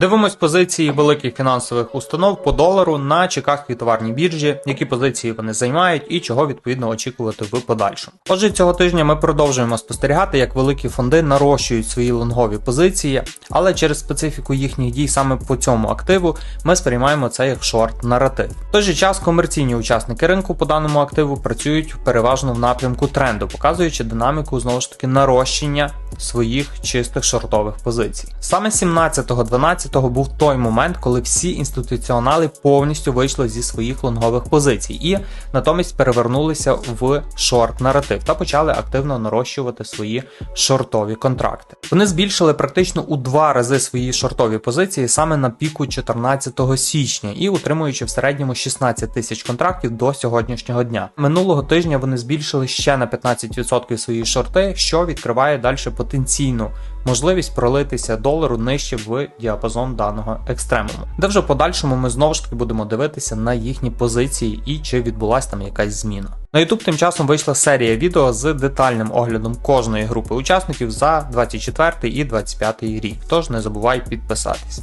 Дивимось позиції великих фінансових установ по долару на чеках товарній біржі, які позиції вони займають і чого відповідно очікувати в подальшому. Отже, цього тижня ми продовжуємо спостерігати, як великі фонди нарощують свої лонгові позиції, але через специфіку їхніх дій саме по цьому активу ми сприймаємо це як шорт наратив. В той же час комерційні учасники ринку по даному активу працюють переважно в напрямку тренду, показуючи динаміку знову ж таки нарощення своїх чистих шортових позицій. Саме 17-12 був той момент, коли всі інституціонали повністю вийшли зі своїх лонгових позицій і натомість перевернулися в шорт наратив та почали активно нарощувати свої шортові контракти. Вони збільшили практично у два рази свої шортові позиції саме на піку 14 січня і утримуючи в середньому 16 тисяч контрактів до сьогоднішнього дня. Минулого тижня вони збільшили ще на 15% свої шорти, що відкриває далі потенційну можливість пролитися долару нижче в діапазон даного екстремуму, де вже в подальшому ми знову ж таки будемо дивитися на їхні позиції і чи відбулася там якась зміна. На YouTube тим часом вийшла серія відео з детальним оглядом кожної групи учасників за 24 і 25 рік. Тож не забувай підписатись.